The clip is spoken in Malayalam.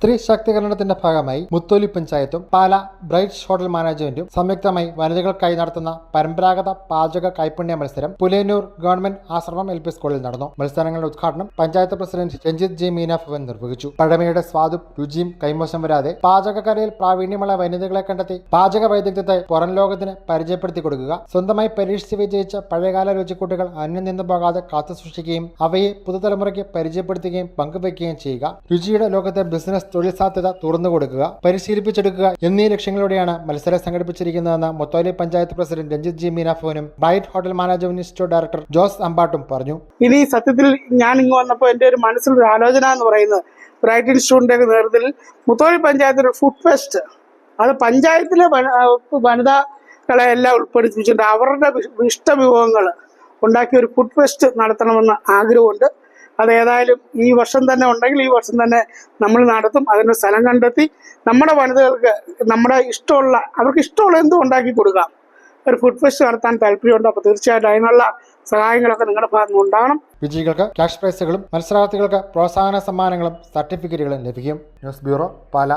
സ്ത്രീ ശാക്തീകരണത്തിന്റെ ഭാഗമായി മുത്തോലി പഞ്ചായത്തും പാല ബ്രൈറ്റ്സ് ഹോട്ടൽ മാനേജ്മെന്റും സംയുക്തമായി വനിതകൾക്കായി നടത്തുന്ന പരമ്പരാഗത പാചക കൈപ്പുണ്യ മത്സരം Pulenur government Ashramam L P സ്കൂളിൽ നടന്നു. മത്സരങ്ങളുടെ ഉദ്ഘാടനം പഞ്ചായത്ത് പ്രസിഡന്റ് രഞ്ജിത്ത് ജി മീന ഭവൻ നിർവഹിച്ചു. പഴമയുടെ സ്വാദും രുചിയും കൈമോശം വരാതെ പാചകക്കലയിൽ പ്രാവീണ്യമുള്ള വനിതകളെ കണ്ടെത്തി പാചക വൈദഗ്ധ്യത്തെ പുറം ലോകത്തിന് പരിചയപ്പെടുത്തി കൊടുക്കുക. സ്വന്തമായി പരീക്ഷിച്ച് വിജയിച്ച പഴയകാല രുചിക്കൂട്ടുകൾ അന്യം നിന്നു പോകാതെ കാത്തു സൂക്ഷിക്കുകയും അവയെ പുതുതലമുറയ്ക്ക് പരിചയപ്പെടുത്തുകയും പങ്കുവയ്ക്കുകയും ചെയ്യുക. രുചിയുടെ ലോകത്തെ ബിസിനസ് തൊഴിൽ സാധ്യത തുറന്നു കൊടുക്കുക പരിശീലിപ്പിച്ചെടുക്കുക എന്നീ ലക്ഷ്യങ്ങളോടെയാണ് മത്സരം സംഘടിപ്പിച്ചിരിക്കുന്നതെന്ന് Mutholi panchayat president Ranjith G മീനാഫോനും byte hotel management institute director Jose അമ്പാട്ടും പറഞ്ഞു. ഇനി സത്യത്തിൽ ഞാൻ ഇങ്ങ് വന്നപ്പോൾ എന്റെ ഒരു മനസ്സിലൊരു ആലോചന എന്ന് പറയുന്നത് ബ്രൈറ്റ് ഇൻസ്റ്റിറ്റ്യൂട്ടിന്റെ നേതൃത്വത്തിൽ മുത്തോലി പഞ്ചായത്തിൽ ഫുഡ് ഫെസ്റ്റ്. അത് പഞ്ചായത്തിലെ വനിതകളെ എല്ലാം ഉൾപ്പെടുത്തിച്ചിട്ട് അവരുടെ ഇഷ്ട ഇഷ്ടവിഭവങ്ങൾ ഉണ്ടാക്കിയ ഒരു ഫുഡ് ഫെസ്റ്റ് നടത്തണമെന്ന് ആഗ്രഹമുണ്ട്. അത് ഏതായാലും ഈ വർഷം തന്നെ ഉണ്ടെങ്കിൽ ഈ വർഷം തന്നെ നമ്മൾ നടത്തും. അതിന് സ്ഥലം കണ്ടെത്തി നമ്മുടെ വനിതകൾക്ക് നമ്മുടെ ഇഷ്ടമുള്ള അവർക്ക് ഇഷ്ടമുള്ള എന്തും ഉണ്ടാക്കി കൊടുക്കാം. ഒരു ഫുഡ് ഫെസ്റ്റ് നടത്താൻ താല്പര്യമുണ്ട്. അപ്പോൾ തീർച്ചയായിട്ടും അതിനുള്ള സഹായങ്ങളൊക്കെ നിങ്ങളുടെ ഭാഗത്ത് നിന്ന് ഉണ്ടാകണം വിജയികൾക്ക് ക്യാഷ് പ്രൈസുകളും മത്സരാർത്ഥികൾക്ക് പ്രോത്സാഹന സമ്മാനങ്ങളും സർട്ടിഫിക്കറ്റുകളും ലഭിക്കും. News bureau Pala.